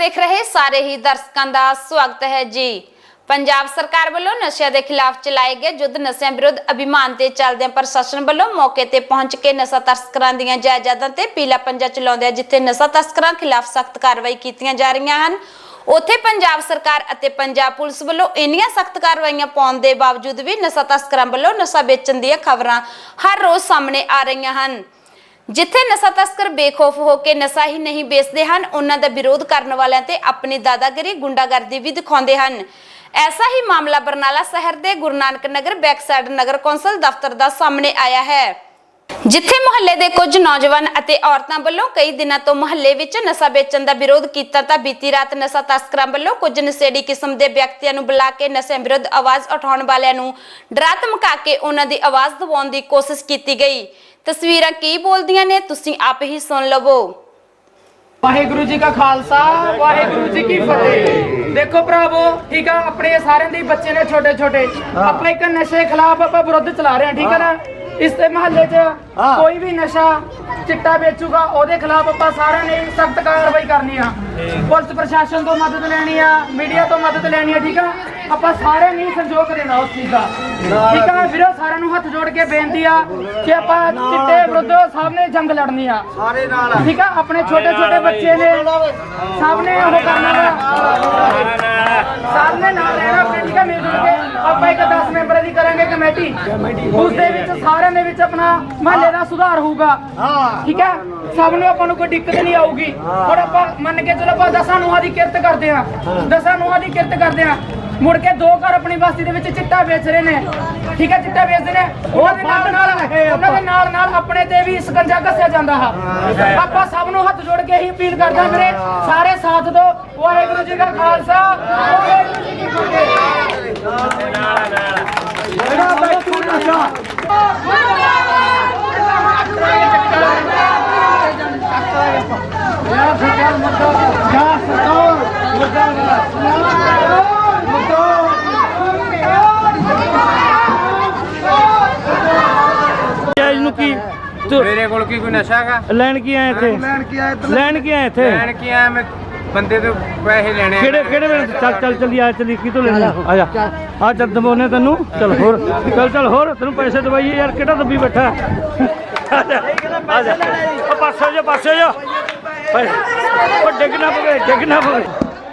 ਦੇਖ ਰਹੇ ਸਾਰੇ ਹੀ ਦਰਸ਼ਕਾਂ ਦਾ ਸਵਾਗਤ ਹੈ ਜੀ। ਪੰਜਾਬ ਸਰਕਾਰ ਵੱਲੋਂ ਨਸ਼ਿਆਂ ਦੇ ਖਿਲਾਫ ਚਲਾਏ ਗਏ ਯੁੱਧ ਨਸ਼ਿਆਂ ਵਿਰੁੱਧ ਅਭਿਮਾਨ ਤੇ ਚੱਲਦਿਆਂ ਪ੍ਰਸ਼ਾਸਨ ਵੱਲੋਂ ਮੌਕੇ ਤੇ ਪਹੁੰਚ ਕੇ ਨਸ਼ਾ ਤਸਕਰਾਂ ਦੀਆਂ ਜਾਇਦਾਦਾਂ ਤੇ ਪੀਲਾ ਪੰਜਾ ਚਲਾਉਂਦਿਆਂ ਜਿੱਥੇ ਨਸ਼ਾ ਤਸਕਰਾਂ ਖਿਲਾਫ ਸਖਤ ਕਾਰਵਾਈ ਕੀਤੀਆਂ ਜਾ ਰਹੀਆਂ ਹਨ, ਉੱਥੇ ਪੰਜਾਬ ਸਰਕਾਰ ਅਤੇ ਪੰਜਾਬ ਪੁਲਿਸ ਵੱਲੋਂ ਇੰਨੀਆਂ ਸਖਤ ਕਾਰਵਾਈਆਂ ਪਾਉਣ ਦੇ ਬਾਵਜੂਦ ਵੀ ਨਸ਼ਾ ਤਸਕਰਾਂ ਵੱਲੋਂ ਨਸ਼ਾ ਵੇਚਣ ਦੀਆਂ ਖਬਰਾਂ ਹਰ ਰੋਜ਼ ਸਾਹਮਣੇ ਆ ਰਹੀਆਂ ਹਨ। ਜਿੱਥੇ ਨਸ਼ਾ ਤਸਕਰ ਬੇਖੌਫ ਹੋ ਕੇ ਨਸ਼ਾ ਹੀ ਨਹੀਂ ਵੇਚਦੇ ਹਨ, ਉਹਨਾਂ ਦਾ ਵਿਰੋਧ ਕਰਨ ਵਾਲਿਆਂ ਤੇ ਆਪਣੀ ਦਾਦਾਗਿਰੀ, ਗੁੰਡਾਗਰਦੀ ਵੀ ਦਿਖਾਉਂਦੇ ਹਨ। ਐਸਾ ਹੀ ਮਾਮਲਾ ਬਰਨਾਲਾ ਸ਼ਹਿਰ ਦੇ ਗੁਰੂ ਨਾਨਕ ਨਗਰ, ਬੈਕਸਾਈਡ ਨਗਰ ਕੌਂਸਲ ਦਫ਼ਤਰ ਦਾ ਸਾਹਮਣੇ ਆਇਆ ਹੈ। ਜਿੱਥੇ ਮੁਹੱਲੇ ਦੇ ਕੁਝ ਨੌਜਵਾਨ ਅਤੇ ਔਰਤਾਂ ਵੱਲੋਂ ਕਈ ਦਿਨਾਂ ਤੋਂ ਮੁਹੱਲੇ ਵਿੱਚ ਨਸ਼ਾ ਵੇਚਣ ਦਾ ਵਿਰੋਧ ਕੀਤਾ ਤਾਂ ਬੀਤੀ ਰਾਤ ਨਸ਼ਾ ਤਸਕਰਾਂ ਵੱਲੋਂ ਕੁਝ ਨਸ਼ੇੜੀ ਕਿਸਮ ਦੇ ਵਿਅਕਤੀਆਂ ਨੂੰ ਬੁਲਾ ਕੇ ਨਸ਼ੇ ਵਿਰੁੱਧ ਆਵਾਜ਼ ਉਠਾਉਣ ਵਾਲਿਆਂ ਨੂੰ ਡਰਾ ਧਮਕਾ ਕੇ ਉਹਨਾਂ ਦੀ ਆਵਾਜ਼ ਦਬਾਉਣ ਦੀ ਕੋਸ਼ਿਸ਼ ਕੀਤੀ ਗਈ। ਤਸਵੀਰਾਂ ਕੀ ਬੋਲਦੀਆਂ ਨੇ ਤੁਸੀਂ ਆਪ ਹੀ ਸੁਣ ਲਵੋ। ਵਾਹਿਗੁਰੂ ਜੀ ਕਾ ਖਾਲਸਾ ਵਾਹਿਗੁਰੂ ਜੀ ਕੀ ਫਤਿਹ। ਦੇਖੋ ਭਰਾਵੋ ਠੀਕ ਆ ਆਪਣੇ ਸਾਰਿਆਂ ਦੇ ਬੱਚੇ ਨੇ ਛੋਟੇ ਛੋਟੇ ਆਪਾਂ ਇੱਕ ਨਸ਼ੇ ਖਿਲਾਫ ਆਪਾਂ ਵਿਰੋਧ ਚਲਾ ਰਹੇ ਹਾਂ ਠੀਕ ਹੈ ਨਾ? ਇਸ ਤੇ ਮਹੱਲੇ 'ਚ ਕੋਈ ਵੀ ਨਸ਼ਾ ਚਿੱਟਾ ਵੇਚੂਗਾ ਉਹਦੇ ਖਿਲਾਫ ਆਪਾਂ ਸਾਰਿਆਂ ਨੇ ਸਖਤ ਕਾਰਵਾਈ ਕਰਨੀ ਆ। ਪੁਲਿਸ ਪ੍ਰਸ਼ਾਸਨ ਤੋਂ ਮਦਦ ਲੈਣੀ ਆ ਮੀਡੀਆ ਤੋਂ ਮਦਦ ਲੈਣੀ ਆ ਠੀਕ ਆ? ਆਪਾਂ ਸਾਰਿਆਂ ਨੇ ਸੰਯੋਗ ਦੇਣਾ ਉਸ ਚੀਜ਼ ਦਾ। ਠੀਕ ਆ ਵੀਰੋ ਸਾਰਿਆਂ ਨੂੰ ਹੱਥ ਜੋੜ ਕੇ ਬੇਨਤੀ ਆ ਕਿ ਆਪਾਂ ਚਿੱਟੇ ਵਿਰੁੱਧ ਸਾਹਮਣੇ ਜੰਗ ਲੜਨੀ ਆ। ਸਾਰੇ ਨਾਲ ਠੀਕ ਆ ਆਪਣੇ ਛੋਟੇ ਛੋਟੇ ਬੱਚੇ ਨੇ ਸਾਹਮਣੇ ਉਹ ਕਰਨਾ ਵਾ। ਸਾਹਮਣੇ ਨਾਲ ਰਹਿਣਾ ਆਪਣੇ ਠੀਕ ਆ ਮਿਲ ਜੁਲ ਕੇ। ਆਪਾਂ ਇੱਕ 10 ਮੈਂਬਰਾਂ ਦੀ ਕਰਾਂਗੇ ਕਮੇਟੀ। ਉਸ ਦੇ ਵਿੱਚ ਸਾਰਿਆਂ ਦੇ ਵਿੱਚ ਆਪਣਾ ਮਹੱਲੇ ਦਾ ਸੁਧਾਰ ਹੋਊਗਾ। ਠੀਕ ਹੈ ਸਭ ਨੂੰ ਆਪਾਂ ਨੂੰ ਕੋਈ ਦਿੱਕਤ ਨਹੀਂ ਆਊਗੀ। ਹੁਣ ਆਪਾਂ ਮੰਨ ਕੇ ਚਲੋ ਆਪਾਂ ਦਸਾਂ ਨੂੰਹਾਂ ਦੀ ਕਿਰਤ ਕਰਦੇ ਆ ਦਸਾਂ ਨੂੰਹਾਂ ਦੀ ਕਿਰਤ ਕਰਦੇ ਆ ਮੁੜ ਕੇ ਦੋ ਘਰ ਆਪਣੀ ਬਸਤੀ ਦੇ ਵਿੱਚ ਚਿੱਟਾ ਵੇਚ ਰਹੇ ਨੇ। ਠੀਕ ਹੈ ਚਿੱਟਾ ਵੇਚਦੇ ਨੇ। ਉਹਨਾਂ ਦੇ ਨਾਲ ਨਾਲ ਉਹਨਾਂ ਦੇ ਨਾਲ ਨਾਲ ਆਪਣੇ ਤੇ ਵੀ ਸਕੰਜਾ ਕੱਸਿਆ ਜਾਂਦਾ ਹੈ। ਆਪਾਂ ਸਭ ਨੂੰ ਹੱਥ ਜੋੜ ਕੇ ਹੀ ਅਪੀਲ ਕਰਦਾ ਵੀਰੇ ਸਾਰੇ ਸਾਥ ਦਿਓ। ਵਾਹਿਗੁਰੂ ਜੀ ਕਾ ਖਾਲਸਾ। ਵਾਹਿਗੁਰੂ ਜੀ ਕੀ ਫਤਿਹ। ਜਿਹੜਾ ਬੈਠੂ ਨਸ਼ਾ ਯਾ ਸਰਕਾਰ ਮੁਰਦਾ ਯਾ ਸਰਕਾਰ ਮੁਰਦਾ ਕਿਆ ਇਹਨੂੰ ਕੀ ਤੂੰ ਮੇਰੇ ਕੋਲ ਕੀ ਕੋਈ ਨਸ਼ਾ ਹੈਗਾ? ਲੈਣ ਕੀ ਆਏ ਇੱਥੇ? ਲੈਣ ਕੀ ਆਏ ਲੈਣ ਕੀ ਆਏ ਇੱਥੇ? ਲੈਣ ਕੀ ਆਇਆ? ਮੈਂ ਬੰਦੇ ਤੋਂ ਪੈਸੇ ਲੈਣੇ ਆ। ਕਿਹੜੇ ਕਿਹੜੇ ਵੇਲੇ? ਚੱਲ ਚੱਲ ਚੱਲੀ ਆ ਚੱਲੀ ਕੀ ਤੋਂ ਲੈਣਾ ਆ? ਜਾ। ਆ ਚੱਲ ਦਮੋਨੇ ਤੈਨੂੰ। ਚੱਲ ਹੋਰ ਚੱਲ ਚੱਲ ਹੋਰ ਤੈਨੂੰ ਪੈਸੇ ਦਵਾਈਏ ਯਾਰ ਕਿਹੜਾ ਦੱਬੀ ਬੈਠਾ? ਆ ਜਾ। ਆ ਜਾ। ਉਹ ਪਾਸੇ ਜਾ ਪਾਸੇ ਜਾ। ਉਹ ਡਿੱਗ ਨਾ ਪਵੇ ਡਿੱਗ ਨਾ ਪਵੇ।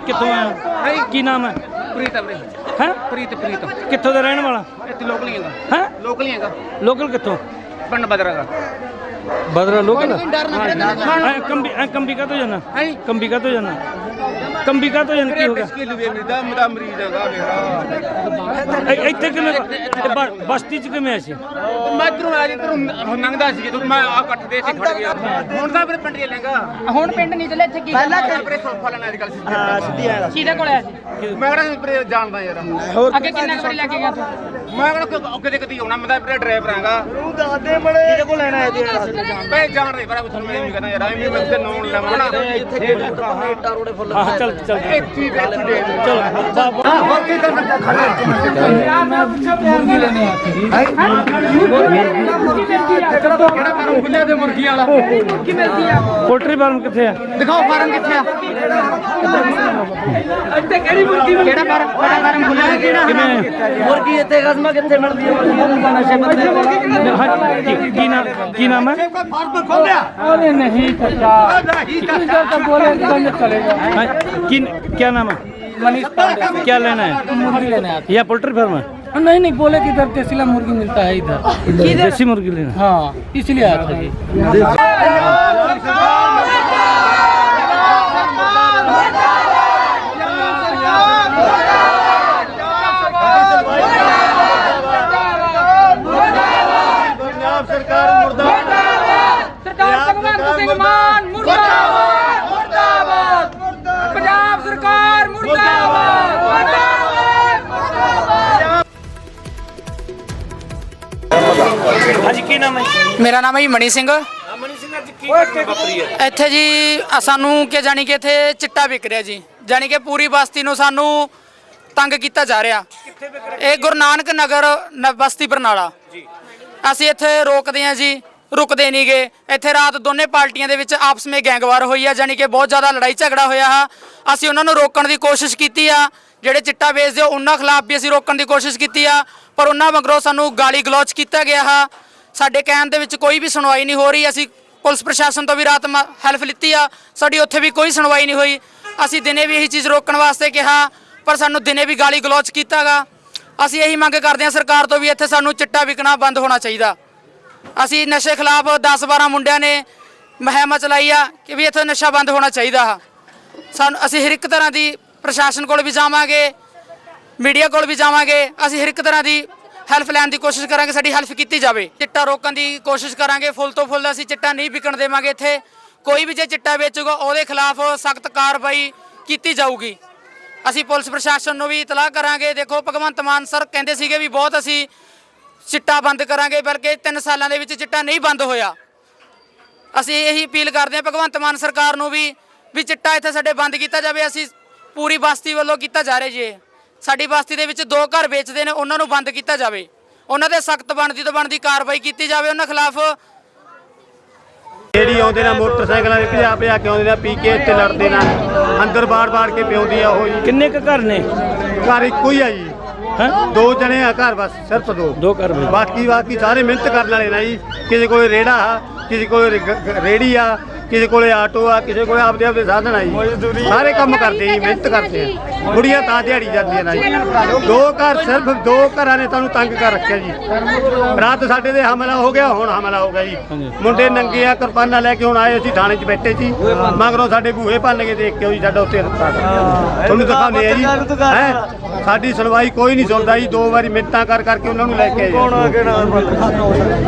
ਕਿੱਥੋਂ ਆਇਆ? ਕੀ ਨਾਮ ਹੈ? ਪ੍ਰੀਤ ਵੀਰੇ। ਹੈ? ਪ੍ਰੀਤ ਪ੍ਰੀਤ। ਕਿੱਥੋਂ ਦਾ ਰਹਿਣ ਵਾਲਾ? ਇੱਥੇ ਲੋਕਲ ਹੀ ਹੈਗਾ। ਹੈ? ਲੋਕਲ ਹੀ ਹੈਗਾ। ਲੋਕਲ ਕਿੱਥੋਂ? ਪਿੰਡ ਬਦਰਾਗਾ ਬਦਰਾ ਲੋਕਲ ਐ ਕੰਬੀ ਐ ਕੰਬੀ ਕਾ ਤੋਂ ਜਾਣਾ ਕੰਬੀ ਕਾ ਤੋਂ ਜਾਣਾ ਕਾ ਤੋਂ ਕੀ ਹੋ ਗਿਆ। ਕਿਲੋ ਵੀ ਦਾ ਮਦਾ ਮਰੀਜ਼ ਹੈਗਾ ਮੇਰਾ। ਇ- ਇੱਥੇ ਕਿਵੇਂ ਇਹ ਬ- ਬਸਤੀ ਚ ਕਿਵੇਂ ਆਇਆ ਸੀ? ਮੈਂ ਇਧਰੋਂ ਆ ਜਿੱਧਰੋਂ ਨੰਗਦਾ ਸੀ ਜਦੋਂ ਮੈਂ ਆ ਕੱਟ ਦੇ ਸੀ ਖੜ ਗਿਆ। ਹੁਣ ਤਾਂ ਫਿਰ ਪਿੰਡ ਹੀ ਲੈਂਗਾ ਹੁਣ ਪਿੰਡ ਨਹੀਂ ਚਲੇ ਇੱਥੇ ਕੀ ਪਹਿਲਾਂ ਕਿ ਪਰੇ ਸੋਫਾ ਲੈਣਾ ਅੱਜ ਕੱਲ ਸੀ ਕਿਹਦੇ ਕੋਲ ਆਇਆ ਸੀ? ਮੈਂ ਕਿਹੜਾ ਪਰੇ ਜਾਣਦਾ ਯਾਰ। ਅੱਗੇ ਕਿੰਨਾ ਕੁ ਵਾਰੀ ਲੈ ਕੇ ਗਿਆ ਤੂੰ? ਮੈਂ ਕਿਹੜਾ ਅੱਗੇ ਦੇ ਕਦੀ ਆਉਣਾ ਮੈਂ ਤਾਂ ਪਰੇ ਡਰਾਈਵਰ ਆਂਗਾ ਤੂੰ ਦੱਸਦੇ ਬੜੇ ਕਿਹਦੇ ਕੋਲ ਲੈਣਾ ਹੈ ਜੀ? ਮੈਂ ਜਾਣ ਰਹੀ ਪਰ ਤੁਹਾਨੂੰ ਮੈਂ ਵੀ ਕਹਿੰਦਾ ਯਾਰ ਐਵੇਂ ਮੈਂ ਤੇ ਨੋਨ ਲਵਾਂ ਨਾ ਹਾਂ ਚੱਲ ਚੱਲ ਇੱਥੇ ਹੀ ਬੈਠ ਦੇ ਚਲ ਕਿਹੜਾ ਫਾਰਮ? ਖੁੱਲਿਆ ਤੇ ਮੁਰਗੀਆਂ ਵਾਲਾ। ਕੀ ਮਿਲਦੀ ਆ। ਪੋਲਟਰੀ ਫਾਰਮ ਕਿੱਥੇ ਆ? ਦਿਖਾਓ ਫਾਰਮ ਕਿੱਥੇ ਆ। ਇੱਥੇ ਕਿਹੜੀ ਮੁਰਗੀ ਕਿਹੜਾ ਫਾਰਮ? ਕਿਹੜਾ ਫਾਰਮ ਖੁੱਲਿਆ ਕਿਹੜਾ? ਕਿਵੇਂ? ਮੁਰਗੀ ਇੱਥੇ ਕਸਮਾ ਕਿੱਥੇ ਮਿਲਦੀ ਹੈ ਮੁਰਗੀ ਨਸ਼ੇ ਬੰਦੇ ਹਾਂ, ਕੀ- ਨਾਮ ਕੀ ਨਾਮ ਹੈ? ਉਹਨੇ ਨਹੀਂ ਚਾਚਾ। ਇਧਰ ਤਾਂ ਬੋਲੇ ਚਲੇਗਾ। किन क्या नाम है? मनीष पांडे। क्या लेना है? मुर्गी लेना है। या पोल्ट्री फार्म है? नहीं नहीं बोले कि इधर देसीला मुर्गी मिलता है इधर। देसी मुर्गी लेना हाँ? इसलिए आया था सरकार मुर्दाबाद सरकार भगवान सिंह मान ਹਾਂਜੀ ਕੀ ਨਾਮ ਹੈ ਮੇਰਾ ਨਾਮ ਹੈ ਜੀ ਮਣੀ ਸਿੰਘ ਅਮਨ ਸਿੰਘ ਅੱਜ ਕੀ ਘਟਨਾ ਵਾਪਰੀ ਹੈ? ਇੱਥੇ ਜੀ ਸਾਨੂੰ ਕਿ ਜਾਣੀ ਕਿ ਇੱਥੇ ਚਿੱਟਾ ਵਿਕ ਰਿਹਾ ਜੀ। ਜਾਣੀ ਕਿ ਪੂਰੀ ਬਸਤੀ ਨੂੰ ਸਾਨੂੰ ਤੰਗ ਕੀਤਾ ਜਾ ਰਿਹਾ। ਇਹ ਗੁਰੂ ਨਾਨਕ ਨਗਰ ਨ- ਬਸਤੀ ਬਰਨਾਲਾ। ਜੀ। ਅਸੀਂ ਇੱਥੇ ਰੋਕਦੇ ਹਾਂ ਜੀ ਰੁਕਦੇ ਨਹੀਂ ਗਏ ਇੱਥੇ ਰਾਤ ਦੋਨੇ ਪਾਰਟੀਆਂ ਦੇ ਵਿੱਚ ਆਪਸ ਵਿੱਚ ਗੈਂਗਵਾਰ ਹੋਈ ਆ। ਜਾਣੀ ਕਿ ਬਹੁਤ ਜ਼ਿਆਦਾ ਲੜਾਈ ਝਗੜਾ ਹੋਇਆ ਹੈ ਅਸੀਂ ਉਹਨਾਂ ਨੂੰ ਰੋਕਣ ਦੀ ਕੋਸ਼ਿਸ਼ ਕੀਤੀ ਆ। ਜਿਹੜੇ ਚਿੱਟਾ ਵੇਚਦੇ ਆ, ਉਹਨਾਂ ਖਿਲਾਫ ਵੀ ਅਸੀਂ ਰੋਕਣ ਦੀ ਕੋਸ਼ਿਸ਼ ਕੀਤੀ ਆ। ਪਰ ਉਹਨਾਂ ਮਗਰੋਂ ਸਾਨੂੰ ਗਾਲੀ ਗਲੋਚ ਕੀਤਾ ਗਿਆ ਹੈ ਸਾਡੇ ਕਹਿਣ ਦੇ ਵਿੱਚ ਕੋਈ ਵੀ ਸੁਣਵਾਈ ਨਹੀਂ ਹੋ ਰਹੀ। ਅਸੀਂ ਪੁਲਿਸ ਪ੍ਰਸ਼ਾਸਨ ਤੋਂ ਵੀ ਰਾਤ ਹੈਲਪ ਲਿੱਤੀ ਆ। ਸਾਡੀ ਉੱਥੇ ਵੀ ਕੋਈ ਸੁਣਵਾਈ ਨਹੀਂ ਹੋਈ। ਅਸੀਂ ਦਿਨੇ ਵੀ ਇਹੀ ਚੀਜ਼ ਰੋਕਣ ਵਾਸਤੇ ਕਿਹਾ, ਪਰ ਸਾਨੂੰ ਦਿਨੇ ਵੀ ਗਾਲੀ ਗਲੋਚ ਕੀਤਾਗਾ। ਅਸੀਂ ਇਹੀ ਮੰਗ ਕਰਦੇ ਹਾਂ ਸਰਕਾਰ ਤੋਂ ਵੀ ਇੱਥੇ ਸਾਨੂੰ ਚਿੱਟਾ ਵਿਕਣਾ ਬੰਦ ਹੋਣਾ ਚਾਹੀਦਾ। ਅਸੀਂ ਨਸ਼ੇ ਖਿਲਾਫ 10-12 ਮੁੰਡਿਆਂ ਨੇ ਮੁਹਿੰਮ ਚਲਾਈ ਆ ਕਿ ਵੀ ਇੱਥੇ ਨਸ਼ਾ ਬੰਦ ਹੋਣਾ ਚਾਹੀਦਾ ਸਾਨੂੰ ਅਸੀਂ ਹਰ ਇੱਕ ਤਰ੍ਹਾਂ ਦੀ ਪ੍ਰਸ਼ਾਸਨ ਕੋਲ ਵੀ ਜਾਵਾਂਗੇ, ਮੀਡੀਆ ਕੋਲ ਵੀ ਜਾਵਾਂਗੇ। ਅਸੀਂ ਹਰ ਇੱਕ ਤਰ੍ਹਾਂ ਦੀ ਹੈਲਪ ਲੈਣ ਦੀ ਕੋਸ਼ਿਸ਼ ਕਰਾਂਗੇ, ਸਾਡੀ ਹੈਲਪ ਕੀਤੀ ਜਾਵੇ। ਚਿੱਟਾ ਰੋਕਣ ਦੀ ਕੋਸ਼ਿਸ਼ ਕਰਾਂਗੇ, ਫੁੱਲ ਤੋਂ ਫੁੱਲ ਅਸੀਂ ਚਿੱਟਾ ਨਹੀਂ ਵਿਕਣ ਦੇਵਾਂਗੇ ਇੱਥੇ। ਕੋਈ ਵੀ ਜੇ ਚਿੱਟਾ ਵੇਚੂਗਾ, ਉਹਦੇ ਖਿਲਾਫ ਸਖਤ ਕਾਰਵਾਈ ਕੀਤੀ ਜਾਊਗੀ। ਅਸੀਂ ਪੁਲਿਸ ਪ੍ਰਸ਼ਾਸਨ ਨੂੰ ਵੀ ਇਤਲਾਹ ਕਰਾਂਗੇ, ਦੇਖੋ ਭਗਵੰਤ ਮਾਨ ਸਰ ਕਹਿੰਦੇ ਸੀਗੇ ਵੀ ਬਹੁਤ ਅਸੀਂ ਚਿੱਟਾ ਬੰਦ ਕਰਾਂਗੇ, ਬਲਕਿ 3 ਸਾਲਾਂ ਦੇ ਵਿੱਚ ਚਿੱਟਾ ਨਹੀਂ ਬੰਦ ਹੋਇਆ। ਅਸੀਂ ਇਹੀ ਅਪੀਲ ਕਰਦੇ ਹਾਂ, ਭਗਵੰਤ ਮਾਨ ਸਰਕਾਰ ਨੂੰ ਵੀ ਵੀ ਚਿੱਟਾ ਇੱਥੇ ਸਾਡੇ ਬੰਦ ਕੀਤਾ ਜਾਵੇ, ਅਸੀਂ ਪੂਰੀ ਬਸਤੀ ਵੱਲੋਂ ਕੀਤਾ ਜਾ ਰਿਹਾ ਜੀ ਸਾਡੀ ਬਸਤੀ ਦੇ ਵਿੱਚ ਦੋ ਘਰ ਵੇਚਦੇ ਨੇ ਉਹਨਾਂ ਨੂੰ ਬੰਦ ਕੀਤਾ ਜਾਵੇ। ਉਹਨਾਂ ਦੇ ਸਖਤ ਬਣਦੀ ਤੋਂ ਬਣਦੀ ਕਾਰਵਾਈ ਕੀਤੀ ਜਾਵੇ ਉਹਨਾਂ ਖਿਲਾਫ ਜਿਹੜੀ ਆਉਂਦੇ ਨਾ ਮੋਟਰਸਾਈਕਲਾਂ ਦੇ ਭਜਾ ਭਜਾ ਕੇ ਆਉਂਦੇ ਨੇ ਪੀ ਕੇ ਇੱਥੇ ਲੜਦੇ ਨਾ ਅੰਦਰ ਬਾੜ-ਬਾੜ ਕੇ ਪਿਉਂਦੀ ਆ ਉਹ ਜੀ। ਕਿੰਨੇ ਕੁ ਘਰ ਨੇ? ਘਰ ਇੱਕੋ ਹੀ ਆ ਜੀ। ਹੈ? ਦੋ ਜਣੇ ਆ ਘਰ ਬਸ ਸਿਰਫ ਦੋ। ਦੋ ਘਰ ਵਿੱਚ ਬਾਕੀ ਬਾਕੀ ਸਾਰੇ ਮਿਹਨਤ ਕਰਨ ਵਾਲੇ ਨਾ ਜੀ। ਕਿਸੇ ਕੋਲੇ ਰੇੜਾ ਆ ਕਿਸੇ ਕੋਲੇ ਗ- ਰੇੜੀ ਆ ਕਿਸੇ ਕੋਲੇ ਆਟੋ ਆ ਕਿਸੇ ਕੋਲੇ ਆਪਦੇ ਆਪਦੇ ਸਾਧਨ ਆ ਜੀ। ਸਾਰੇ ਕੰਮ ਕਰਦੇ ਜੀ ਮਿਹਨਤ ਕਰਦੇ ਆ। ਬੁੜੀਆਂ ਤਾਂ ਦਿਹਾੜੀ ਜਾਂਦੀਆਂ ਨਾ ਜੀ। ਦੋ ਘਰ ਸਿਰਫ ਦੋ ਘਰਾਂ ਨੇ ਤੁਹਾਨੂੰ ਤੰਗ ਕਰ ਰੱਖਿਆ ਜੀ। ਰਾਤ ਸਾਡੇ ਤੇ ਹਮਲਾ ਹੋ ਗਿਆ ਹੁਣ ਹਮਲਾ ਹੋ ਗਿਆ ਜੀ। ਮੁੰਡੇ ਨੰਗੇ ਆ ਕਿਰਪਾਨਾਂ ਲੈ ਕੇ ਹੁਣ ਆਏ ਅਸੀਂ ਥਾਣੇ 'ਚ ਬੈਠੇ ਸੀ। ਮਗਰੋਂ ਸਾਡੇ ਬੂਹੇ ਭੰਨ ਕੇ ਦੇਖ ਕੇ ਉਹ ਜੀ ਸਾਡਾ ਉੱਤੇ ਰੱਖਾ ਤੁਹਾਨੂੰ ਦਿਖਾਉਂਦੇ ਆ ਜੀ। ਹੈਂ? ਸਾਡੀ ਸੁਣਵਾਈ ਕੋਈ ਨਹੀਂ ਸੁਣਦਾ ਜੀ ਦੋ ਵਾਰੀ ਮਿੰਟਾਂ ਕਰ ਕਰਕੇ ਉਹਨਾਂ ਨੂੰ ਲੈ ਕੇ ਆਏ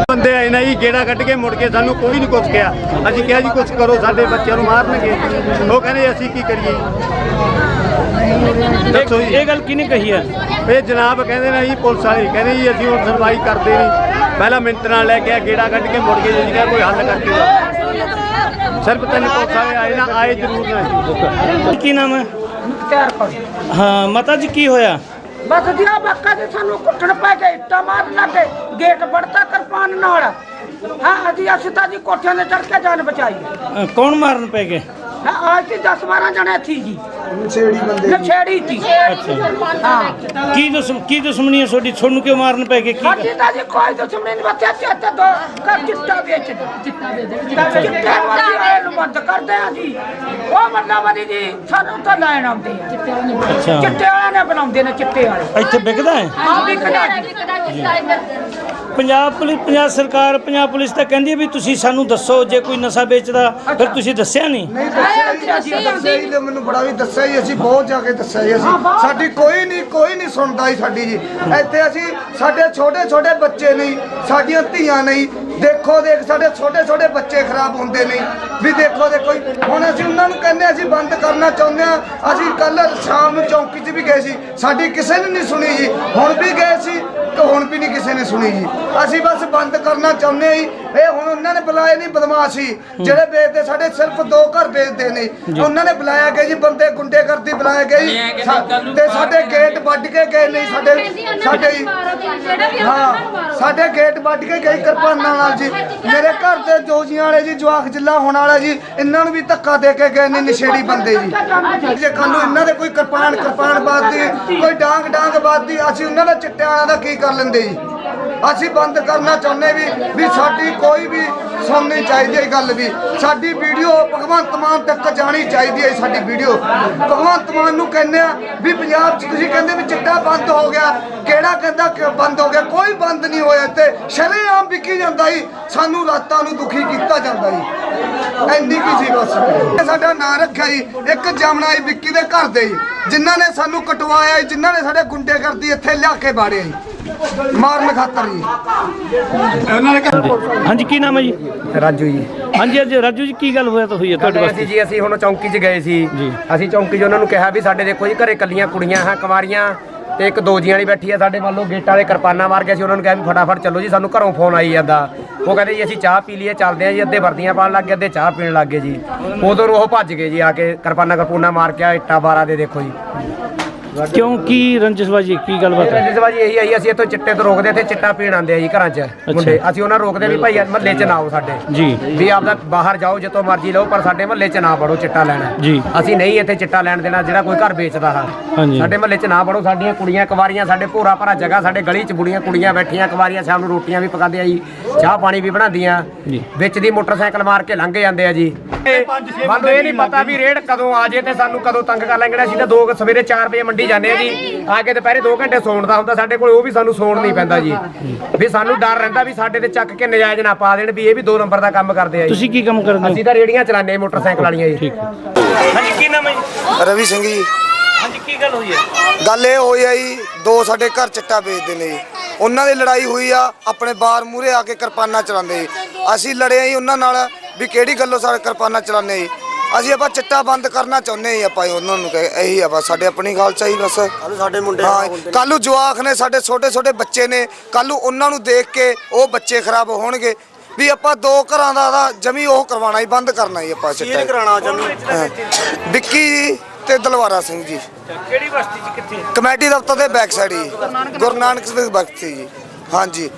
ਬੰਦੇ ਆਏ ਨਾ ਜੀ ਗੇੜਾ ਕੱਢ ਕੇ ਮੁੜ ਕੇ ਸਾਨੂੰ ਕੋਈ ਨਹੀਂ ਕੁਛ ਕਿਹਾ। ਅਸੀਂ ਕਿਹਾ ਜੀ ਕੁਛ ਕਰੋ ਸਾਡੇ ਬੱਚਿਆਂ ਨੂੰ ਮਾਰਨਗੇ। ਉਹ ਕਹਿੰਦੇ ਅਸੀਂ ਕੀ ਕਰੀਏ ਦੱਸੋ ਜੀ। ਇਹ ਗੱਲ ਕਿਹਨੇ ਕਹੀ ਹੈ ਇਹ ਜਨਾਬ ਕਹਿੰਦੇ ਨੇ ਜੀ ਪੁਲਿਸ ਵਾਲੇ ਕਹਿੰਦੇ ਜੀ ਅਸੀਂ ਹੁਣ ਸੁਣਵਾਈ ਕਰਦੇ ਨਹੀਂ। ਪਹਿਲਾਂ ਮਿੰਟ ਨਾਲ ਲੈ ਕੇ ਆ ਗੇੜਾ ਕੱਢ ਕੇ ਮੁੜ ਕੇ ਜੀ ਕਿਹਾ ਕੋਈ ਹੱਲ ਕਰਕੇ। ਸਿਰਫ ਤਿੰਨ ਪੁਲਿਸ ਵਾਲੇ ਆਏ ਨਾ ਆਏ ਜ਼ਰੂਰ ਨਾ। ਜੀ ਕੀ ਨਾਮ ਹੈ? ਤਿਆਰ ਕਰ ਹਾਂ ਮਾਤਾ ਜੀ ਕੀ ਹੋਇਆ? ਬਸ ਜੀ ਆ ਬੱਕਾ ਜੀ ਸਾਨੂੰ ਕੁੱਟਣ ਪੈ ਗਏ ਇੱਟਾਂ ਮਾਰਨ ਲੱਗੇ ਗੇਟ ਵੜਤਾ ਕਿਰਪਾਨ ਨਾਲ। ਹਾਂ ਅਸੀਂ ਅਸੀਂ ਤਾਂ ਜੀ ਕੋਠਿਆਂ ਤੇ ਚੜ ਕੇ ਜਾਨ ਬਚਾਈ ਅ, ਕੌਣ ਮਾਰਨ ਪੈ ਗਏ ਹਾਂ ਅੱਜ ਸੀ 10 12 ਜਣੇ ਥੀ ਜੀ। ਨਛੇੜੀ ਬੰਦੇ ਨਛੇੜੀ ਸੀ। ਹਾਂ ਕੀ ਦੁਸ਼ਮ ਕੀ ਦੁਸ਼ਮਣੀ ਹੈ ਤੁਹਾਡੀ? ਤੁਹਾਨੂੰ ਕਿਉਂ ਮਾਰਨ ਪੈ ਗਏ? ਕੀ ਸਾਡੀ ਤਾਂ ਜੀ ਕੋਈ ਦੁਸ਼ਮਣੀ ਨਹੀਂ ਬੱਚੇ ਚੱਤੇ ਦੋ ਕਰ ਚਿੱਟਾ ਵੇਚ ਚਿੱਟਾ। ਵੇਚ ਚਿੱਟਾ ਆਏ ਨੂੰ ਬੰਦ ਕਰਦੇ ਆ ਜੀ। ਉਹ ਮੱਲਾ ਵਾਲੀ ਜੀ ਸਾਨੂੰ ਤਾਂ ਲੈਣ ਆਉਂਦੇ ਆ। ਅੱਛਾ। ਚਿੱਟੇ ਵਾਲਿਆਂ ਨੇ ਬਣਾਉਂਦੇ ਨੇ ਚਿੱਟੇ ਵਾਲੇ। ਇੱਥੇ ਵਿਕਦਾ ਹੈ? ਆ ਵੀ ਖੜਾ ਪੰਜਾਬ ਪੁਲਿਸ ਪੰਜਾਬ ਸਰਕਾਰ ਪੰਜਾਬ ਪੁਲਿਸ ਤਾਂ ਕਹਿੰਦੀ ਹੈ ਵੀ ਤੁਸੀਂ ਸਾਨੂੰ ਦੱਸੋ ਜੇ ਕੋਈ ਨਸ਼ਾ ਵੇਚਦਾ ਫਿਰ ਤੁਸੀਂ ਦੱਸਿਆ ਨਹੀਂ? ਨਹੀਂ ਦੱਸਿਆ ਜੀ ਅਸੀਂ ਦੱਸਿਆ ਹੀ ਤੇ ਮੈਨੂੰ ਬੜਾ ਵੀ ਦੱਸਿਆ ਹੀ ਅਸੀਂ ਬਹੁਤ ਜਾ ਕੇ ਦੱਸਿਆ ਜੀ ਅਸੀਂ ਸਾਡੀ ਕੋਈ ਨਹੀਂ ਕੋਈ ਨਹੀਂ ਸੁਣਦਾ ਹੀ ਸਾਡੀ ਜੀ। ਇੱਥੇ ਅਸੀਂ ਸਾਡੇ ਛੋਟੇ ਛੋਟੇ ਬੱਚੇ ਨਹੀਂ ਸਾਡੀਆਂ ਧੀਆਂ ਨਹੀਂ ਦੇਖੋ ਦੇਖ ਸਾਡੇ ਛੋਟੇ ਛੋਟੇ ਬੱਚੇ ਖਰਾਬ ਹੁੰਦੇ ਨਹੀਂ ਵੀ ਦੇਖੋ ਦੇਖੋ ਜੀ। ਹੁਣ ਅਸੀਂ ਉਹਨਾਂ ਨੂੰ ਕਹਿੰਦੇ ਅਸੀਂ ਬੰਦ ਕਰਨਾ ਚਾਹੁੰਦੇ ਆ ਅਸੀਂ ਕੱਲ ਸ਼ਾਮ ਨੂੰ ਚੌਂਕੀ 'ਚ ਵੀ ਗਏ ਸੀ ਸਾਡੀ ਕਿਸੇ ਨੇ ਨਹੀਂ ਸੁਣੀ ਜੀ ਹੁਣ ਵੀ ਗਏ ਸੀ ਤੇ ਹੁਣ ਵੀ ਨਹੀਂ ਕਿਸੇ ਨੇ ਸੁਣੀ ਜੀ। ਅਸੀਂ ਬਸ ਬੰਦ ਕਰਨਾ ਚਾਹੁੰਦੇ ਹਾਂ ਜੀ। ਇਹ ਹੁਣ ਉਹਨਾਂ ਨੇ ਬੁਲਾਏ ਨਹੀਂ ਬਦਮਾਸ਼ੀ ਜਿਹੜੇ ਵੇਚਦੇ ਸਾਡੇ ਸਿਰਫ ਦੋ ਘਰ ਵੇਚਦੇ ਨੇ। ਉਹਨਾਂ ਨੇ ਬੁਲਾਇਆ ਗਿਆ ਜੀ ਬੰਦੇ ਗੁੰਡੇ ਕਰਦੀ ਬੁਲਾਇਆ ਗਿਆ ਜੀ। ਸਾ- ਤੇ ਸਾਡੇ ਗੇਟ ਵੱਢ ਕੇ ਗਏ ਨਹੀਂ ਸਾਡੇ ਸਾਡੇ ਜੀ ਹਾਂ ਸਾਡੇ ਗੇਟ ਵੱਢ ਕੇ ਗਏ ਕਿਰਪਾਨਾਂ ਨਾਲ ਜੀ। ਮੇਰੇ ਘਰ ਦੇ ਦੋਜੀਆਂ ਵਾਲੇ ਜੀ ਜਵਾਖ ਜਿੱਲਾ ਹੋਣ ਵਾਲਾ ਜੀ ਇਹਨਾਂ ਨੂੰ ਵੀ ਧੱਕਾ ਦੇ ਕੇ ਗਏ ਨੇ ਨਸ਼ੇੜੀ ਬੰਦੇ ਜੀ। ਜੇ ਕੱਲ ਨੂੰ ਇਹਨਾਂ ਦੇ ਕੋਈ ਕਿਰਪਾਨ ਕਿਰਪਾਨ ਬਾਦੀ ਕੋਈ ਡਾਂਗ ਡਾਂਗ ਬਾਦੀ ਅਸੀਂ ਉਹਨਾਂ ਦਾ ਚਿੱਟਿਆਂ ਵਾਲਾ ਦਾ ਕੀ ਕਰ ਲੈਂਦੇ ਜੀ। ਅਸੀਂ ਬੰਦ ਕਰਨਾ ਚਾਹੁੰਦੇ ਵੀ ਵੀ ਸਾਡੀ ਕੋਈ ਵੀ ਸੁਣਨੀ ਚਾਹੀਦੀ ਹੈ ਗੱਲ ਵੀ। ਸਾਡੀ ਵੀਡੀਓ ਭਗਵੰਤ ਮਾਨ ਤੱਕ ਜਾਣੀ ਚਾਹੀਦੀ ਹੈ ਸਾਡੀ ਵੀਡੀਓ। ਭਗਵੰਤ ਮਾਨ ਨੂੰ ਕਹਿੰਦੇ ਆ ਵੀ ਪੰਜਾਬ 'ਚ ਤੁਸੀਂ ਕਹਿੰਦੇ ਵੀ ਚਿੱਟਾ ਬੰਦ ਹੋ ਗਿਆ। ਕਿਹੜਾ ਕਹਿੰਦਾ ਬੰਦ ਹੋ ਗਿਆ? ਕੋਈ ਬੰਦ ਨਹੀਂ ਹੋਇਆ ਤੇ ਸ਼ਰੇਆਮ ਵਿਕੀ ਜਾਂਦਾ ਜੀ। ਸਾਨੂੰ ਰਾਤਾਂ ਨੂੰ ਦੁਖੀ ਕੀਤਾ ਜਾਂਦਾ ਜੀ। ਐਨੀ ਕੀ ਸੀ ਬਸ। ਸਾਡਾ ਨਾਂ ਰੱਖਿਆ ਜੀ। ਇੱਕ ਜਮਨਾ ਜੀ ਵਿੱਕੀ ਦੇ ਘਰ ਦੇ ਜੀ। ਜਿਨ੍ਹਾਂ ਨੇ ਸਾਨੂੰ ਕਟਵਾਇਆ ਜੀ, ਜਿਨ੍ਹਾਂ ਨੇ ਸਾਡੇ ਗੁੰਡੇ ਕਰਦੀ ਇੱਥੇ ਲਿਆ ਕੇ ਬਾੜਿਆ ਜੀ। ਮਾਰਨ ਖਾਤਰ ਜੀ। ਹਾਂਜੀ। ਕੀ ਨਾਮ ਹੈ ਜੀ? ਰਾਜੂ ਜੀ। ਹਾਂਜੀ ਅੱਜ ਰਾਜੂ ਜੀ ਕੀ ਗੱਲ ਹੋਇਆ ਤਾਂ ਹੋਈ ਹੈ ਤੁਹਾਡੇ ਵਾਸਤੇ? ਜੀ ਅਸੀਂ ਹੁਣ ਚੌਂਕੀ 'ਚ ਗਏ ਸੀ। ਅਸੀਂ ਚੌਂਕੀ 'ਚ ਉਹਨਾਂ ਨੂੰ ਕਿਹਾ ਵੀ ਸਾਡੇ ਦੇਖੋ ਜੀ ਘਰੇ ਕੱਲੀਆਂ ਕੁੜੀਆਂ ਹਾਂ ਕੁਮਾਰੀਆਂ ਤੇ ਇੱਕ ਦੋ ਜੀਆਂ ਵਾਲੀ ਬੈਠੀ ਆ ਸਾਡੇ ਵੱਲੋਂ ਗੇਟਾਂ ਵਾਲੇ ਕਿਰਪਾਨਾਂ ਮਾਰ ਕੇ ਅਸੀਂ। ਉਹਨਾਂ ਨੂੰ ਕਿਹਾ ਵੀ ਫਟਾਫਟ ਚੱਲੋ ਜੀ ਸਾਨੂੰ ਘਰੋਂ ਫੋਨ ਆਈ ਜਾਂਦਾ। ਉਹ ਕਹਿੰਦੇ ਜੀ ਅਸੀਂ ਚਾਹ ਪੀ ਲਈਏ ਚੱਲਦੇ ਆ ਜੀ ਅੱਧੇ ਵਰਦੀਆਂ ਪਾਣ ਲੱਗ ਗਏ ਅੱਧੇ ਚਾਹ ਪੀਣ ਲੱਗ ਗਏ ਜੀ। ਉਦੋਂ ਨੂੰ ਉਹ ਭੱਜ ਗਏ ਜੀ ਆ ਕੇ ਕਿਰਪਾਨਾਂ ਕਰਪੂਨਾ ਮਾਰ ਕੇ ਇੱਟਾਂ ਬਾਰਾਂ ਦੇ ਦੇਖੋ ਜੀ। ਕਿਉਂ ਕੀ ਰੰਜਿਸ਼ਬਾਜੀ ਕੀ ਗੱਲਬਾਤ ਹੈ? ਰਜਿਸਬਾਜੀ ਇਹੀ ਆਈ ਅਸੀਂ ਇੱਥੋਂ ਚਿੱਟੇ ਤੋਂ ਰੋਕਦੇ ਇੱਥੇ ਚਿੱਟਾ ਪੀਣ ਆਉਂਦੇ ਆ ਜੀ ਘਰਾਂ 'ਚ ਮੁੰਡੇ। ਅਸੀਂ ਉਹਨਾਂ ਨੂੰ ਰੋਕਦੇ ਵੀ ਭਾਈ ਮਹੱਲੇ 'ਚ ਨਾ ਆਓ ਸਾਡੇ। ਜੀ। ਵੀ ਆਪਦਾ ਬਾਹਰ ਜਾਓ ਜਿੱਥੋਂ ਮਰਜ਼ੀ ਲਓ ਪਰ ਸਾਡੇ ਮਹੱਲੇ 'ਚ ਨਾ ਵੜੋ ਚਿੱਟਾ ਲੈਣਾ। ਜੀ। ਅਸੀਂ ਨਹੀਂ ਇੱਥੇ ਚਿੱਟਾ ਲੈਣ ਦੇਣਾ ਜਿਹੜਾ ਕੋਈ ਘਰ ਵੇਚਦਾ ਹੈ। ਹਾਂਜੀ। ਸਾਡੇ ਮਹੱਲੇ 'ਚ ਨਾ ਵੜੋ ਸਾਡੀਆਂ ਕੁੜੀਆਂ ਕੁਵਾਰੀਆਂ ਸਾਡੇ ਭੋਰਾ ਭਰਾ ਜਗ੍ਹਾ ਸਾਡੇ ਗਲੀ 'ਚ ਬੁੜੀਆਂ ਕੁੜੀਆਂ ਬੈਠੀਆਂ ਕੁਵਾਰੀਆਂ ਸ਼ਾਮ ਨੂੰ ਰੋਟੀਆਂ ਵੀ ਪਕਾਉਂਦੇ ਆ ਜੀ। ਚਾਹ ਪਾਣੀ ਵੀ ਬਣਾਉਂਦੀਆਂ। ਜੀ। ਵਿੱਚ ਦੀ ਮੋਟਰਸਾਈਕਲ ਮਾਰ ਕੇ ਲੰਘ ਜਾਂਦੇ ਆ ਜੀ। ਸਾਨੂੰ ਇਹ ਨਹੀਂ ਪਤਾ ਵੀ ਰੇਡ ਕਦੋਂ ਆ ਜੇ ਤੇ ਸਾਨੂੰ ਕਦੋਂ ਤੰਗ ਕਰ ਲੈਣਗੇ। ਅਸੀਂ ਤਾਂ ਦੋ ਕੁ ਸਵੇਰੇ 4 ਵਜੇ ਮੰਡੀ ਜਾਂਦੇ ਆ ਜੀ। ਆ ਕੇ ਦੁਪਹਿਰੇ 2 ਘੰਟੇ ਸੌਣ ਦਾ ਹੁੰਦਾ ਸਾਡੇ ਕੋਲ ਉਹ ਵੀ ਸਾਨੂੰ ਸੌਣ ਨਹੀਂ ਪੈਂਦਾ ਜੀ। ਵੀ ਸਾਨੂੰ ਡਰ ਰਹਿੰਦਾ ਵੀ ਸਾਡੇ ਤੇ ਚੱਕ ਕੇ ਨਜਾਇਜ਼ ਨਾ ਪਾ ਦੇਣ ਵੀ ਇਹ ਵੀ ਦੋ ਨੰਬਰ ਦਾ ਕੰਮ ਕਰਦੇ ਆ ਜੀ। ਤੁਸੀਂ ਕੀ ਕੰਮ ਕਰਦੇ ਅਸੀਂ ਹੋ ਤਾਂ ਰੇੜੀਆਂ ਚਲਾਉਂਦੇ ਆ ਮੋਟਰਸਾਈਕਲ ਵਾਲੀਆਂ ਜੀ। ਠੀਕ ਹਾਂਜੀ ਕੀ ਨਾਮ ਹੈ ਜੀ? ਰਵੀ ਸਿੰਘ ਜੀ। ਹਾਂਜੀ ਕੀ ਗੱਲ ਹੋਈ ਹੈ? ਗੱਲ ਇਹ ਹੋਈ ਆ ਜੀ ਦੋ ਸਾਡੇ ਘਰ ਚਿੱਟਾ ਵੇਚਦੇ ਨੇ ਜੀ। ਉਹਨਾਂ ਦੀ ਲੜਾਈ ਹੋਈ ਆ ਆਪਣੇ ਬਾਰ ਮੂਰੇ ਆ ਕੇ ਕਿਰਪਾਨਾਂ ਚਲਾਉਂਦੇ ਅਸੀਂ ਲੜੇ ਜੀ ਉਹਨਾਂ ਨਾਲ ਵੀ ਕਿਹੜੀ ਗੱਲੋਂ ਸਾਡੇ ਕਿਰਪਾਨਾਂ ਚਲਾਉਂਦੇ ਅਸੀਂ ਆਪਾਂ ਚਿੱਟਾ ਬੰਦ ਕਰਨਾ ਚਾਹੁੰਦੇ ਜੀ ਆਪਾਂ ਉਹਨਾਂ ਨੂੰ ਕਹੇ ਇਹੀ ਆ ਬਸ ਸਾਡੇ ਆਪਣੀ ਖਾਲਸਾ ਹੀ ਬਸ। ਸਾਡੇ ਮੁੰਡੇ ਹਾਂ ਕੱਲੂ ਜਵਾਖ ਨੇ ਸਾਡੇ ਛੋਟੇ ਛੋਟੇ ਬੱਚੇ ਨੇ ਕੱਲੂ ਉਹਨਾਂ ਨੂੰ ਦੇਖ ਕੇ ਉਹ ਬੱਚੇ ਖਰਾਬ ਹੋਣਗੇ। ਵੀ ਆਪਾਂ ਦੋ ਘਰਾਂ ਦਾ ਜਮੀ ਉਹ ਕਰਵਾਉਣਾ ਹੀ ਬੰਦ ਕਰਨਾ ਹੀ ਆਪਾਂ ਚਿੱਟਾ। ਕਰਾਉਣਾ ਜਮੀ। ਵਿੱਕੀ ਜੀ ਤੇ ਦਲਵਾਰਾ ਸਿੰਘ ਜੀ। ਕਿਹੜੀ ਬਸਤੀ ਚ ਕਿੱਥੇ? ਕਮੇਟੀ ਦਫ਼ਤਰ ਦੇ ਬੈਕ ਸਾਈਡ ਹੀ ਗੁਰੂ ਨਾਨਕ ਦੇ ਬਖਤੀ ਜੀ। ਹਾਂਜੀ।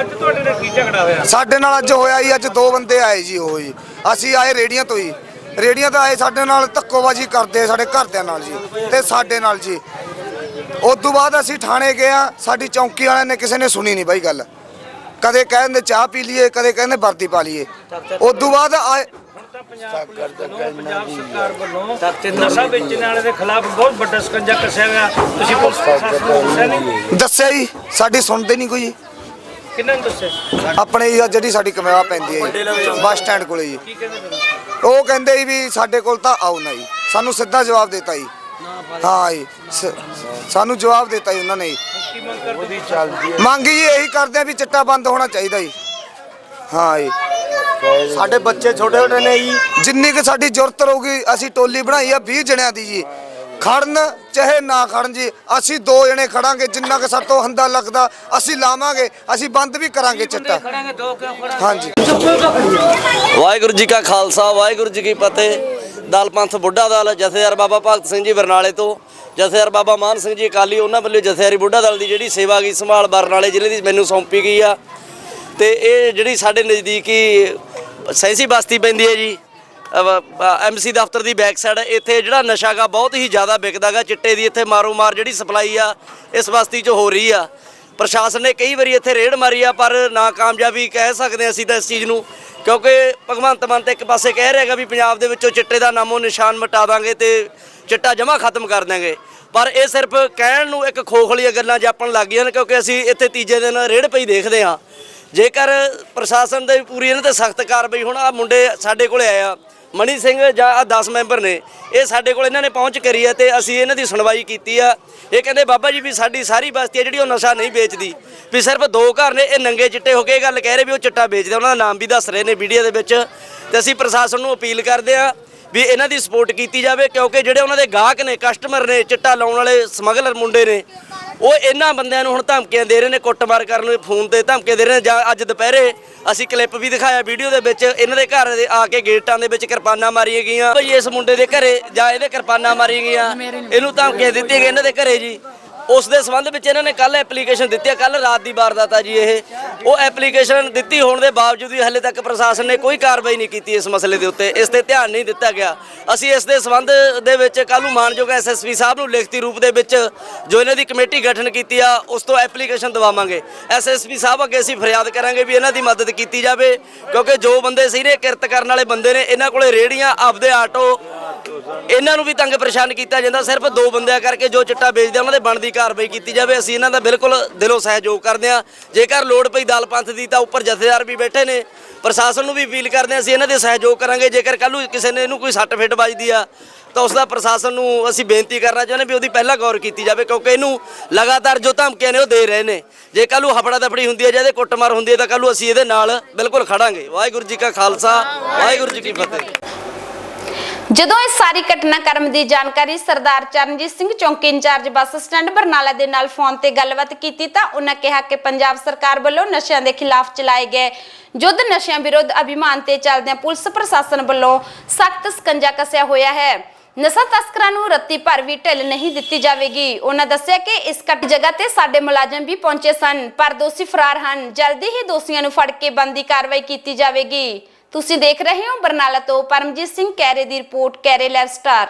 ਅੱਜ ਤੁਹਾਡੇ ਨਾਲ ਕੀ ਝਗੜਾ ਹੋਇਆ? ਸਾਡੇ ਨਾਲ ਅੱਜ ਹੋਇਆ ਜੀ ਅੱਜ ਦੋ ਬੰਦੇ ਆਏ ਜੀ ਉਹ ਜੀ। ਅਸੀਂ ਆਏ ਰੇੜੀਆਂ ਤੋਂ ਹੀ ਰੇੜੀਆਂ ਤੋਂ ਆਏ ਸਾਡੇ ਨਾਲ ਧੱਕੋਬਾਜੀ ਕਰਦੇ ਸਾਡੇ ਘਰਦਿਆਂ ਨਾਲ ਜੀ ਤੇ ਸਾਡੇ ਨਾਲ ਜੀ। ਉਸ ਤੋਂ ਬਾਅਦ ਅਸੀਂ ਥਾਣੇ ਗਏ ਆ ਸਾਡੀ ਚੌਂਕੀ ਵਾਲਿਆਂ ਨੇ ਕਿਸੇ ਨੇ ਸੁਣੀ ਨਹੀਂ ਬਾਈ ਗੱਲ। ਕਦੇ ਕਹਿੰਦੇ ਚਾਹ ਪੀ ਲਈਏ ਕਦੇ ਕਹਿੰਦੇ ਵਰਦੀ ਪਾ ਲਈਏ। ਉਸ ਤੋਂ ਬਾਅਦ ਆਏ ਪੰਜਾਬ ਸਰਕਾਰ ਵੱਲੋਂ ਨਸ਼ਾ ਵੇਚਣ ਵਾਲੇ ਦੇ ਖਿਲਾਫ ਬਹੁਤ ਵੱਡਾ ਸਕੰਜਾ ਕੱਸਿਆ ਗਿਆ। ਤੁਸੀਂ ਪੁਲਿਸ ਪ੍ਰਸ਼ਾਸਨ ਨੂੰ ਦੱਸਿਆ ਨਹੀਂ? ਦੱਸਿਆ ਜੀ ਸਾਡੀ ਸੁਣਦੇ ਨਹੀਂ ਕੋਈ। ਕਿੰਨਾਂ ਨੂੰ ਦੱਸਿਆ? ਆਪਣੇ ਜੀ ਆਹ ਜਿਹੜੀ ਸਾਡੀ ਕਮੇਵਾ ਪੈਂਦੀ ਹੈ ਜੀ ਬੱਸ ਸਟੈਂਡ ਕੋਲੇ ਜੀ। ਕੀ ਕਹਿੰਦੇ ਫਿਰ? ਉਹ ਕਹਿੰਦੇ ਵੀ ਸਾਡੇ ਕੋਲ ਤਾਂ ਆਉ ਨਾ ਜੀ। ਸਾਨੂੰ ਸਿੱਧਾ ਜਵਾਬ ਦਿੱਤਾ ਜੀ। ਹਾਂ ਜੀ ਸਾਨੂੰ ਜਵਾਬ ਦਿੱਤਾ ਜੀ ਉਹਨਾਂ ਨੇ ਮੰਗ ਜੀ ਇਹੀ ਕਰਦੇ ਆ ਵੀ ਚਿੱਟਾ ਬੰਦ ਹੋਣਾ ਚਾਹੀਦਾ ਜੀ। ਹਾਂ ਜੀ। ਸਾਡੇ ਬੱਚੇ ਛੋਟੇ ਛੋਟੇ ਨੇ ਜੀ। ਜਿੰਨੀ ਕਿ ਸਾਡੀ ਜ਼ਰੂਰਤ ਰਹੂਗੀ ਅਸੀਂ ਟੋਲੀ ਬਣਾਈ ਆ 20 ਜਣਿਆਂ ਦੀ ਜੀ। ਖੜਨ ਚਾਹੇ ਨਾ ਖੜਨ ਜੀ ਅਸੀਂ ਦੋ ਜਣੇ ਖੜਾਂਗੇ ਜਿੰਨਾ ਕਿ ਸਾਡੇ ਤੋਂ ਹੰਦਾ ਲੱਗਦਾ ਅਸੀਂ ਲਾਵਾਂਗੇ ਅਸੀਂ ਬੰਦ ਵੀ ਕਰਾਂਗੇ ਚਿੱਟਾ। ਹਾਂਜੀ। ਵਾਹਿਗੁਰੂ ਜੀ ਕਾ ਖਾਲਸਾ ਵਾਹਿਗੁਰੂ ਜੀ ਕੀ ਫਤਿਹ। ਦਲ ਪੰਥ ਬੁੱਢਾ ਦਲ ਜਥੇਦਾਰ ਬਾਬਾ ਭਗਤ ਸਿੰਘ ਜੀ ਬਰਨਾਲੇ ਤੋਂ। ਜਥੇਦਾਰ ਬਾਬਾ ਮਾਨ ਸਿੰਘ ਜੀ ਅਕਾਲੀ ਉਹਨਾਂ ਵੱਲੋਂ ਜਥੇਦਾਰੀ ਬੁੱਢਾ ਦਲ ਦੀ ਜਿਹੜੀ ਸੇਵਾ ਗਈ ਸੰਭਾਲ ਬਰਨਾਲੇ ਜ਼ਿਲ੍ਹੇ ਦੀ ਮੈਨੂੰ ਸੌਂਪੀ ਗਈ ਆ। ਤੇ ਇਹ ਜਿਹੜੀ ਸਾਡੇ ਨਜ਼ਦੀਕੀ ਸੈਂਸੀ ਬਸਤੀ ਪੈਂਦੀ ਹੈ ਜੀ ਐਮਸੀ ਦਫ਼ਤਰ ਦੀ ਬੈਕ ਸਾਈਡ ਇੱਥੇ ਜਿਹੜਾ ਨਸ਼ਾ ਗਾ ਬਹੁਤ ਹੀ ਜ਼ਿਆਦਾ ਵਿਕਦਾਗਾ, ਚਿੱਟੇ ਦੀ ਇੱਥੇ ਮਾਰੋ ਮਾਰ ਜਿਹੜੀ ਸਪਲਾਈ ਆ, ਇਸ ਬਸਤੀ 'ਚ ਹੋ ਰਹੀ ਆ। ਪ੍ਰਸ਼ਾਸਨ ਨੇ ਕਈ ਵਾਰੀ ਇੱਥੇ ਰੇਡ ਮਾਰੀ ਆ, ਪਰ ਨਾਕਾਮਯਾਬੀ ਕਹਿ ਸਕਦੇ ਹਾਂ ਅਸੀਂ ਤਾਂ ਇਸ ਚੀਜ਼ ਨੂੰ, ਕਿਉਂਕਿ ਭਗਵੰਤ ਮਾਨ ਤਾਂ ਇੱਕ ਪਾਸੇ ਕਹਿ ਰਿਹਾਗਾ ਵੀ ਪੰਜਾਬ ਦੇ ਵਿੱਚੋਂ ਚਿੱਟੇ ਦਾ ਨਾਮੋ ਨਿਸ਼ਾਨ ਮਿਟਾ ਦਾਂਗੇ ਤੇ ਚਿੱਟਾ ਜਮਾ ਖਤਮ ਕਰ ਦਾਂਗੇ ਪਰ ਇਹ ਸਿਰਫ ਕਹਿਣ ਨੂੰ ਇੱਕ ਖੋਖਲੀਆਂ ਗੱਲਾਂ ਜਾਪਣ ਲੱਗ ਗਈਆਂ ਨੇ, ਕਿਉਂਕਿ ਅਸੀਂ ਇੱਥੇ ਤੀਜੇ ਦਿਨ ਰੇਡ ਪਈ ਦੇਖਦੇ ਹਾਂ। ਜੇਕਰ ਪ੍ਰਸ਼ਾਸਨ ਦੇ ਪੂਰੀ ਇਹਨਾਂ ਤੇ ਸਖਤ ਕਾਰਵਾਈ, ਹੁਣ ਆ ਮੁੰਡੇ ਸਾਡੇ ਕੋਲੇ ਆਏ ਆ ਮਣੀ ਸਿੰਘ ਜਾਂ ਆ 10 ਮੈਂਬਰ ਨੇ, ਇਹ ਸਾਡੇ ਕੋਲ ਇਹਨਾਂ ਨੇ ਪਹੁੰਚ ਕਰੀ ਹੈ ਤੇ ਅਸੀਂ ਇਹਨਾਂ ਦੀ ਸੁਣਵਾਈ ਕੀਤੀ ਆ। ਇਹ ਕਹਿੰਦੇ, ਬਾਬਾ ਜੀ, ਵੀ ਸਾਡੀ ਸਾਰੀ ਬਸਤੀ ਹੈ ਜਿਹੜੀ ਉਹ ਨਸ਼ਾ ਨਹੀਂ ਵੇਚਦੀ, ਵੀ ਸਿਰਫ ਦੋ ਘਰ ਨੇ, ਇਹ ਨੰਗੇ ਚਿੱਟੇ ਹੋ ਕੇ ਇਹ ਗੱਲ ਕਹਿ ਰਹੇ ਵੀ ਉਹ ਚਿੱਟਾ ਵੇਚਦੇ ਉਹਨਾਂ ਦਾ ਨਾਮ ਵੀ ਦੱਸ ਰਹੇ ਨੇ ਵੀਡੀਓ ਦੇ ਵਿੱਚ। ਤੇ ਅਸੀਂ ਪ੍ਰਸ਼ਾਸਨ ਨੂੰ ਅਪੀਲ ਕਰਦੇ ਆ ਵੀ ਇਹਨਾਂ ਦੀ ਸਪੋਰਟ ਕੀਤੀ ਜਾਵੇ, ਕਿਉਂਕਿ ਜਿਹੜੇ ਉਹਨਾਂ ਦੇ ਗਾਹਕ ਨੇ, ਕਸਟਮਰ ਨੇ, ਚਿੱਟਾ ਲਾਉਣ ਵਾਲੇ ਸਮਗਲਰ ਮੁੰਡੇ ਨੇ ਉਹ ਇਹਨਾਂ ਬੰਦਿਆਂ ਨੂੰ ਹੁਣ ਧਮਕੀਆਂ ਦੇ ਰਹੇ ਨੇ, ਕੁੱਟਮਾਰ ਕਰਨ ਨੂੰ, ਫੋਨ ਤੇ ਧਮਕੀਆਂ ਦੇ ਰਹੇ ਨੇ। ਜਾਂ ਅੱਜ ਦੁਪਹਿਰੇ ਅਸੀਂ ਕਲਿੱਪ ਵੀ ਦਿਖਾਇਆ ਵੀਡੀਓ ਦੇ ਵਿੱਚ, ਇਹਨਾਂ ਦੇ ਘਰ ਦੇ ਆ ਕੇ ਗੇਟਾਂ ਦੇ ਵਿੱਚ ਕਿਰਪਾਨਾਂ ਮਾਰੀਆਂ ਗਈਆਂ। ਭਈ ਇਸ ਮੁੰਡੇ ਦੇ ਘਰੇ, ਜਾਂ ਇਹਦੇ ਕਿਰਪਾਨਾਂ ਮਾਰੀਆਂ ਗਈਆਂ। ਇਹਨੂੰ ਧਮਕੀਆਂ ਦਿੱਤੀਆਂ ਗਈਆਂ ਇਹਨਾਂ ਦੇ ਘਰੇ ਜੀ। ਉਸ ਦੇ ਸੰਬੰਧ ਵਿੱਚ ਇਹਨਾਂ ਨੇ ਕੱਲ ਐਪਲੀਕੇਸ਼ਨ ਦਿੱਤੀ ਹੈ ਕੱਲ ਰਾਤ ਦੀ ਵਾਰਦਾਤ ਆ ਜੀ ਇਹ। ਉਹ ਐਪਲੀਕੇਸ਼ਨ ਦਿੱਤੀ ਹੋਣ ਦੇ ਬਾਵਜੂਦ ਵੀ ਹਲੇ ਤੱਕ ਪ੍ਰਸ਼ਾਸਨ ਨੇ ਕੋਈ ਕਾਰਵਾਈ ਨਹੀਂ ਕੀਤੀ ਇਸ ਮਸਲੇ ਦੇ ਉੱਤੇ। ਇਸ ਤੇ ਧਿਆਨ ਨਹੀਂ ਦਿੱਤਾ ਗਿਆ। ਅਸੀਂ ਇਸ ਦੇ ਸੰਬੰਧ ਦੇ ਵਿੱਚ ਕੱਲ ਨੂੰ ਮਾਨਯੋਗ ਐਸਐਸਪੀ ਸਾਹਿਬ ਨੂੰ ਲਿਖਤੀ ਰੂਪ ਦੇ ਵਿੱਚ ਜੋ ਇਹਨਾਂ ਦੀ ਕਮੇਟੀ ਗਠਨ ਕੀਤੀ ਆ, ਉਸ ਤੋਂ ਐਪਲੀਕੇਸ਼ਨ ਦਵਾਵਾਂਗੇ। ਐਸਐਸਪੀ ਸਾਹਿਬ ਅੱਗੇ ਅਸੀਂ ਫਰਿਆਦ ਕਰਾਂਗੇ ਵੀ ਇਹਨਾਂ ਦੀ ਮਦਦ ਕੀਤੀ ਜਾਵੇ, ਕਿਉਂਕਿ ਜੋ ਬੰਦੇ ਸੀ ਨੇ, ਕਿਰਤ ਕਰਨ ਵਾਲੇ ਬੰਦੇ ਨੇ, ਇਹਨਾਂ ਕੋਲੇ ਰੇੜੀਆਂ ਆਪਦੇ ਆਟੋ, ਇਹਨਾਂ ਨੂੰ ਵੀ ਤੰਗ ਪਰੇਸ਼ਾਨ ਕੀਤਾ ਜਾਂਦਾ। ਸਿਰਫ ਦੋ ਬੰਦਿਆਂ ਕਰਕੇ ਜੋ ਚਿੱਟਾ ਵੇਚਦੇ ਉਹਨਾਂ ਦੇ ਬਣਦੀ ਕਾਰਵਾਈ ਕੀਤੀ ਜਾਵੇ, ਅਸੀਂ ਇਹਨਾਂ ਦਾ ਬਿਲਕੁਲ ਦਿਲੋਂ ਸਹਿਯੋਗ ਕਰਦੇ ਹਾਂ। ਜੇਕਰ ਲੋੜ ਪਈ ਦਲ ਪੰਥ ਦੀ, ਤਾਂ ਉੱਪਰ ਜਥੇਦਾਰ ਵੀ ਬੈਠੇ ਨੇ। ਪ੍ਰਸ਼ਾਸਨ ਨੂੰ ਵੀ ਅਪੀਲ ਕਰਦੇ ਹਾਂ, ਅਸੀਂ ਇਹਨਾਂ ਦੇ ਸਹਿਯੋਗ ਕਰਾਂਗੇ। ਜੇਕਰ ਕੱਲ੍ਹ ਨੂੰ ਕਿਸੇ ਨੇ ਇਹਨੂੰ ਕੋਈ ਸੱਟ ਫਿੱਟ ਵੱਜਦੀ ਆ, ਤਾਂ ਉਸ ਦਾ ਪ੍ਰਸ਼ਾਸਨ ਨੂੰ ਅਸੀਂ ਬੇਨਤੀ ਕਰਨਾ ਚਾਹੁੰਦੇ ਵੀ ਉਹਦੀ ਪਹਿਲਾਂ ਗੌਰ ਕੀਤੀ ਜਾਵੇ, ਕਿਉਂਕਿ ਇਹਨੂੰ ਲਗਾਤਾਰ ਜੋ ਧਮਕੀਆਂ ਨੇ, ਉਹ ਦੇ ਰਹੇ ਨੇ। ਜੇ ਕੱਲ੍ਹ ਨੂੰ ਹਫੜਾ ਦਫੜੀ ਹੁੰਦੀ ਹੈ ਜਾਂ ਇਹਦੇ ਕੁੱਟਮਾਰ ਹੁੰਦੀ ਹੈ ਤਾਂ ਕੱਲ੍ਹ ਨੂੰ ਅਸੀਂ ਇਹਦੇ ਨਾਲ ਬਿਲਕੁਲ ਖੜਾਂਗੇ। ਵਾਹਿਗੁਰੂ ਜੀ ਕਾ ਖਾਲਸਾ, ਵਾਹਿਗੁਰੂ ਜੀ ਕੀ ਫਤਿਹ। ਜਦੋਂ ਇਹ ਸਾਰੀ ਘਟਨਾਕ੍ਰਮ ਦੀ ਜਾਣਕਾਰੀ ਸਰਦਾਰ ਚਰਨਜੀਤ ਸਿੰਘ ਚੌਂਕੀ ਇੰਚਾਰਜ ਬੱਸ ਸਟੈਂਡ ਬਰਨਾਲਾ ਦੇ ਨਾਲ ਫੋਨ ਤੇ ਗੱਲਬਾਤ ਕੀਤੀ ਤਾਂ ਉਹਨਾਂ ਕਿਹਾ ਕਿ ਪੰਜਾਬ ਸਰਕਾਰ ਵੱਲੋਂ ਨਸ਼ਿਆਂ ਦੇ ਖਿਲਾਫ ਚਲਾਏ ਗਏ ਜੁੱਧ ਨਸ਼ਿਆਂ ਵਿਰੁੱਧ ਅਭਿਮਾਨ ਤੇ ਚੱਲਦਿਆਂ ਪੁਲਿਸ ਪ੍ਰਸ਼ਾਸਨ ਵੱਲੋਂ ਸਖਤ ਸਕੰਜਾ ਕੱਸਿਆ ਹੋਇਆ ਹੈ। ਨਸ਼ਾ ਤਸਕਰਾਂ ਨੂੰ ਰੱਤੀ ਭਰ ਵੀ ਢਿੱਲ ਨਹੀਂ ਦਿੱਤੀ ਜਾਵੇਗੀ। ਉਹਨਾਂ ਦੱਸਿਆ ਕਿ ਇਸ ਘਟ ਜਗ੍ਹਾ ਤੇ ਸਾਡੇ ਮੁਲਾਜ਼ਮ ਵੀ ਪਹੁੰਚੇ ਸਨ, ਪਰ ਦੋਸ਼ੀ ਫਰਾਰ ਹਨ। ਜਲਦੀ ਹੀ ਦੋਸ਼ੀਆਂ ਨੂੰ ਫੜ ਕੇ ਬੰਦੀ ਕਾਰਵਾਈ ਕੀਤੀ ਜਾਵੇਗੀ। ਤੁਸੀਂ ਦੇਖ ਰਹੇ ਹੋ ਬਰਨਾਲਾ ਤੋਂ ਪਰਮਜੀਤ ਸਿੰਘ ਕੈਰੇ ਦੀ ਰਿਪੋਰਟ ਕੈਰੇ ਲਾਈਵ ਸਟਾਰ